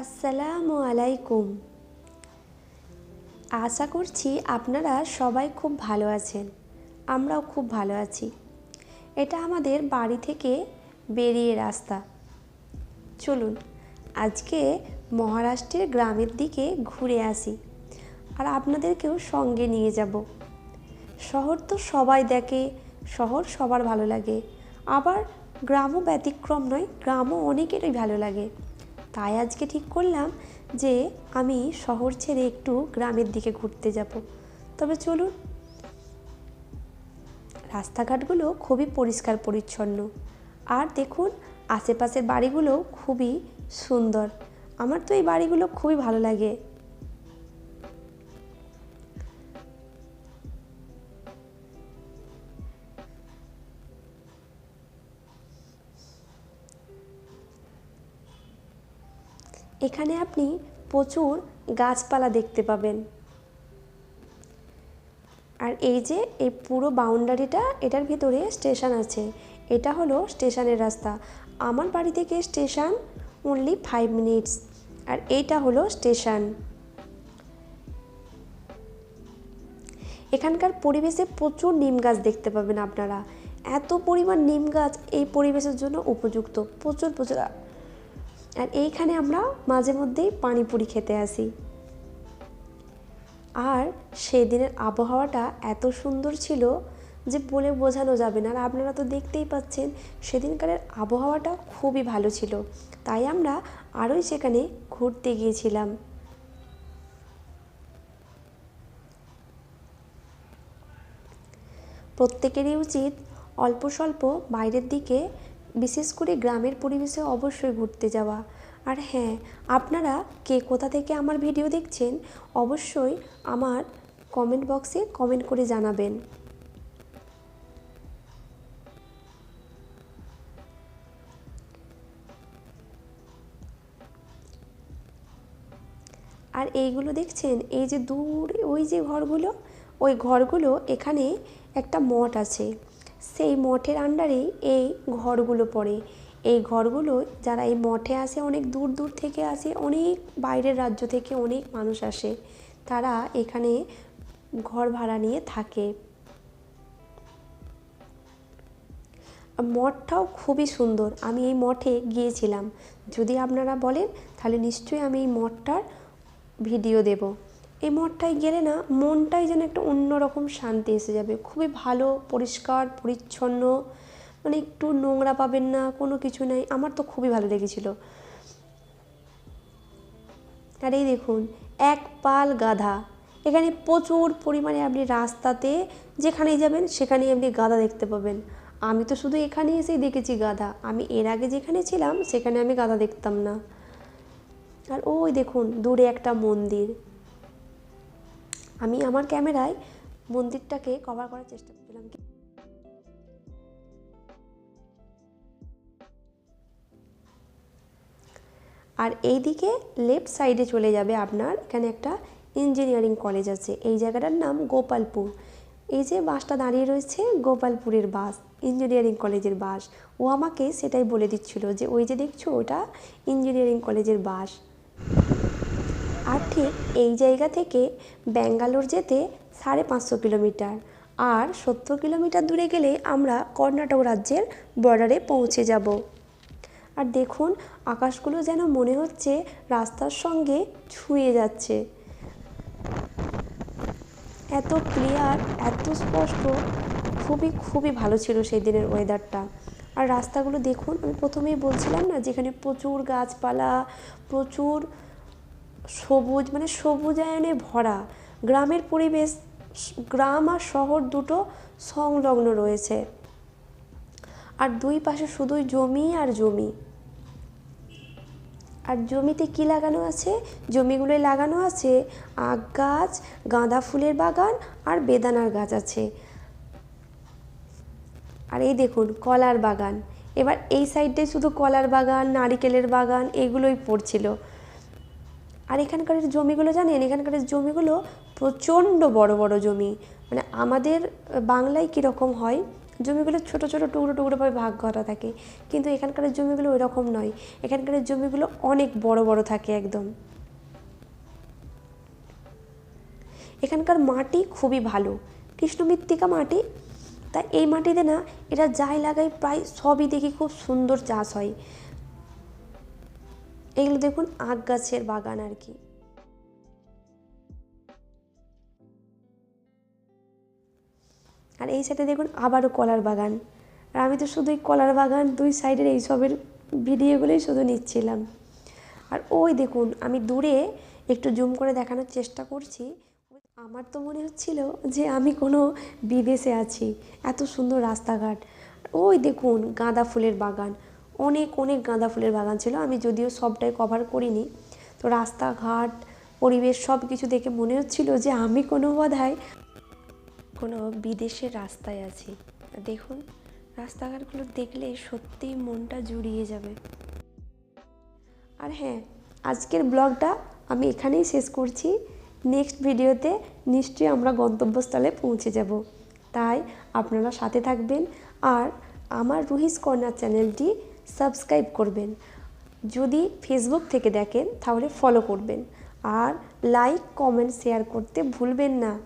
আসসালামু আলাইকুম। আশা করছি আপনারা সবাই খুব ভালো আছেন। আমরাও খুব ভালো আছি। এটা আমাদের বাড়ি থেকে বেরিয়ে রাস্তা। চলুন, আজকে মহারাষ্ট্রের গ্রামের দিকে ঘুরে আসি আর আপনাদেরকেও সঙ্গে নিয়ে যাব। শহর তো সবাই দেখে, শহর সবার ভালো লাগে। আবার গ্রামও ব্যতিক্রম নয়, গ্রামও অনেকেরই ভালো লাগে। তাই আজকে ঠিক করলাম যে আমি শহর ছেড়ে একটু গ্রামের দিকে ঘুরতে যাব। তবে চলুন, রাস্তাঘাটগুলো খুবই পরিষ্কার পরিচ্ছন্ন। আর দেখুন, আশেপাশের বাড়িগুলো খুবই সুন্দর। আমার তো এই বাড়িগুলো খুবই ভালো লাগে। এখানে আপনি প্রচুর গাছপালা দেখতে পাবেন। আর এই যে, এই পুরো বাউন্ডারিটা, এটার ভিতরে স্টেশন আছে। এটা হলো স্টেশনের রাস্তা। আমার বাড়ি থেকে স্টেশন অনলি ফাইভ মিনিটস আর এইটা হলো স্টেশন। এখানকার পরিবেশে প্রচুর নিম গাছ দেখতে পাবেন আপনারা। এত পরিমাণ নিম গাছ এই পরিবেশের জন্য উপযুক্ত। প্রচুর প্রচুর। আর এইখানে আমরা মাঝে মধ্যেই পানিপুরি খেতে আসি। আর সেদিনের আবহাওয়াটা এত সুন্দর ছিল যে বলে বোঝানো যাবে না। আর আপনারা তো দেখতেই পাচ্ছেন, সেদিনকারের আবহাওয়াটা খুবই ভালো ছিল। তাই আমরা আরোই সেখানে ঘুরতে গিয়েছিলাম। প্রত্যেকেরই উচিত অল্প স্বল্প বাইরের দিকে বিশেষ করে গ্রামের পরিবেশে অবশ্যই ঘুরতে যাওয়া। আর হ্যাঁ আপনারা কে কোথা থেকে আমার ভিডিও দেখছেন, অবশ্যই আমার কমেন্ট বক্সে কমেন্ট করে জানাবেন। আর এইগুলো দেখছেন, এই যে দূর ওই যে ঘরগুলো, ওই ঘরগুলো এখানে একটা মঠ আছে। সেই মঠের আন্ডারেই এই ঘরগুলো পড়ে। এই ঘরগুলো, যারা এই মঠে আসে, অনেক দূর দূর থেকে আসে, অনেক বাইরের রাজ্য থেকে অনেক মানুষ আসে, তারা এখানে ঘর ভাড়া নিয়ে থাকে। মঠটাও খুবই সুন্দর। আমি এই মঠে গিয়েছিলাম। যদি আপনারা বলেন, তাহলে নিশ্চয়ই আমি এই মঠটার ভিডিও দেব। এই মঠটায় গেলে না মনটাই যেন একটা অন্যরকম শান্তি এসে যাবে। খুবই ভালো, পরিষ্কার, পরিচ্ছন্ন মানে একটু নোংরা পাবেন না, কোনো কিছু নাই। আমার তো খুবই ভালো লেগেছিল। আর এই দেখুন, এক পাল গাধা। এখানে প্রচুর পরিমাণে আপনি রাস্তাতে যেখানেই যাবেন, সেখানেই আপনি গাধা দেখতে পাবেন। আমি তো শুধু এখানে এসেই দেখেছি গাধা। আমি এর আগে যেখানে ছিলাম, সেখানে আমি গাধা দেখতাম না। আর ওই দেখুন, দূরে একটা মন্দির। আমি আমার ক্যামেরায় মন্দিরটাকে কভার করার চেষ্টা করছিলাম। আর এই দিকে লেফট সাইডে চলে যাবে আপনার, এখানে একটা ইঞ্জিনিয়ারিং কলেজ আছে। এই জায়গাটার নাম গোপালপুর। এই যে বাসটা দাঁড়িয়ে রয়েছে, গোপালপুরের বাস ইঞ্জিনিয়ারিং কলেজের বাস। ও আমাকে সেটাই বলে দিচ্ছিল যে, ওই যে দেখছ, ওটা ইঞ্জিনিয়ারিং কলেজের বাস। আর ঠিক এই জায়গা থেকে ব্যাঙ্গালোর যেতে সাড়ে পাঁচশো কিলোমিটার। আর সত্তর কিলোমিটার দূরে গেলে আমরা কর্ণাটক রাজ্যের বর্ডারে পৌঁছে যাব। আর দেখুন, আকাশগুলো যেন মনে হচ্ছে রাস্তার সঙ্গে ছুঁয়ে যাচ্ছে। এত ক্লিয়ার, এত স্পষ্ট, খুবই খুবই ভালো ছিল সেই দিনের ওয়েদারটা। আর রাস্তাগুলো দেখুন, আমি প্রথমেই বলছিলাম না, যেখানে প্রচুর গাছপালা, প্রচুর সবুজ মানে সবুজায়নে ভরা। গ্রামের পরিবেশ, গ্রাম আর শহর দুটো সংলগ্ন রয়েছে। আর দুই পাশে শুধুই জমি আর জমি। আর জমিতে কি লাগানো আছে? জমিগুলোয় লাগানো আছে আখ গাছ, গাঁদা ফুলের বাগান আর বেদানার গাছ আছে। আর এই দেখুন, কলার বাগান। এবার এই সাইডে শুধু কলার বাগান, নারিকেলের বাগান, এগুলোই পড়ছিল। আর এখানকার জমিগুলো জানেন, এখানকার জমিগুলো প্রচণ্ড বড় বড় জমি। মানে আমাদের বাংলায় কীরকম হয়? জমিগুলো ছোট ছোট টুকরো টুকরো ভাবে ভাগ করা থাকে। কিন্তু এখানকার জমিগুলো ওই রকম নয়। এখানকার জমিগুলো অনেক বড় বড় থাকে একদম। এখানকার মাটি খুবই ভালো। কৃষ্ণমৃত্তিকা মাটি। তা এই মাটিতে না, এরা যাই লাগায় প্রায় সবই দেখি খুব সুন্দর চাষ হয়। এগুলো দেখুন আখ গাছের বাগান আর কি। আর এই সাইডে দেখুন আবারও কলার বাগান। আর আমি তো শুধু এই কলার বাগান দুই সাইডের এইসবের ভিডিওগুলোই শুধু নিচ্ছিলাম। আর ওই দেখুন, আমি দূরে একটু জুম করে দেখানোর চেষ্টা করছি। আমার তো মনে হচ্ছিল যে আমি কোনো বিদেশে আছি, এত সুন্দর রাস্তাঘাট। ওই দেখুন গাঁদা ফুলের বাগান অনেক অনেক গাঁদা ফুলের বাগান ছিল। আমি যদিও সবটাই কভার করিনি। তো রাস্তাঘাট, পরিবেশ সব কিছু দেখে মনে হচ্ছিল যে আমি কোনো বোধহয় কোনো বিদেশের রাস্তায় আছি। দেখুন, রাস্তাঘাটগুলো দেখলে সত্যিই মনটা জুড়িয়ে যাবে। আর হ্যাঁ আজকের ব্লগটা আমি এখানেই শেষ করছি। নেক্সট ভিডিওতে নিশ্চয়ই আমরা গন্তব্যস্থলে পৌঁছে যাব। তাই আপনারা সাথে থাকবেন। আর আমার রুহিস কর্নার চ্যানেলটি সাবস্ক্রাইব করবেন। যদি ফেসবুক থেকে দেখেন, তাহলে ফলো করবেন। আর লাইক কমেন্ট শেয়ার করতে ভুলবেন না।